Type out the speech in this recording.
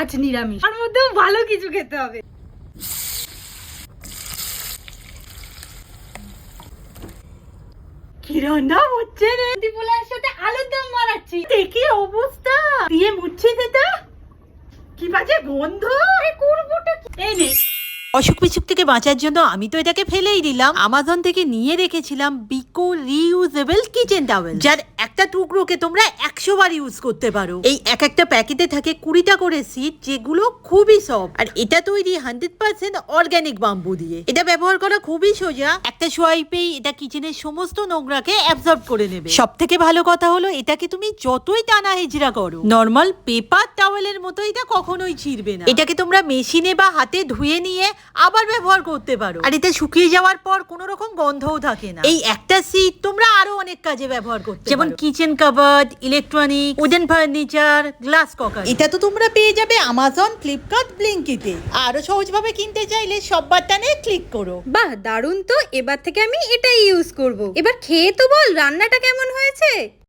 আজ নিরামিষ। তার মধ্যেও ভালো কিছু খেতে হবে। কি রান্না হচ্ছে রে। দিপুলার সাথে আলুর দম মারাচ্ছি দেখি অবস্থা? দিয়ে মুচ্ছে দিতা কি বাজে গন্ধ? করবোটা? এই নে। অসুখ বিসুখ থেকে বাঁচার জন্য আমি তো এটাকে ফেলেই দিলাম। আমাজন থেকে নিয়ে রেখেছিলাম বিকো রিউজেবল কিচেন টাওয়েল। যার একটা টুকরোকে তোমরা একশো বার ইউজ করতে পারো। এই এক একটা প্যাকেটে থাকে কুড়িটা করে সিট যেগুলো খুবই সফট আর এটা তৈরি হান্ড্রেড পার্সেন্ট অর্গ্যানিক বাম্বু দিয়ে। এটা ব্যবহার করা খুবই সোজা। একটা সোয়াইপেই এটা কিচেনের সমস্ত নোংরাকে অ্যাবজর্ব করে নেবে। সব থেকে ভালো কথা হলো এটাকে তুমি যতই টানা হেজরা করো নর্মাল পেপার টাওয়েলের মতো এটা কখনোই ছিঁড়বে না। এটাকে তোমরা মেশিনে বা হাতে ধুয়ে নিয়ে আবার ব্যবহার করতে পারো। আর এটা শুকিয়ে যাওয়ার পর কোনো রকম গন্ধও থাকে না। এই একটা সিট তোমরা আরও অনেক কাজে ব্যবহার করতে যেমন kitchen cupboard electronic wooden furniture glass cooker. এটা তো তোমরা পেয়ে যাবে আমাজন ফ্লিপকার্ট ব্লিঙ্কিতে আরও সহজভাবে কিনতে চাইলে সব বাটনে ক্লিক করো। বাহ দারুণ তো। এবার থেকে আমি এটাই ইউজ করব। এবার খেয়ে তো বল রান্নাটা কেমন হয়েছে?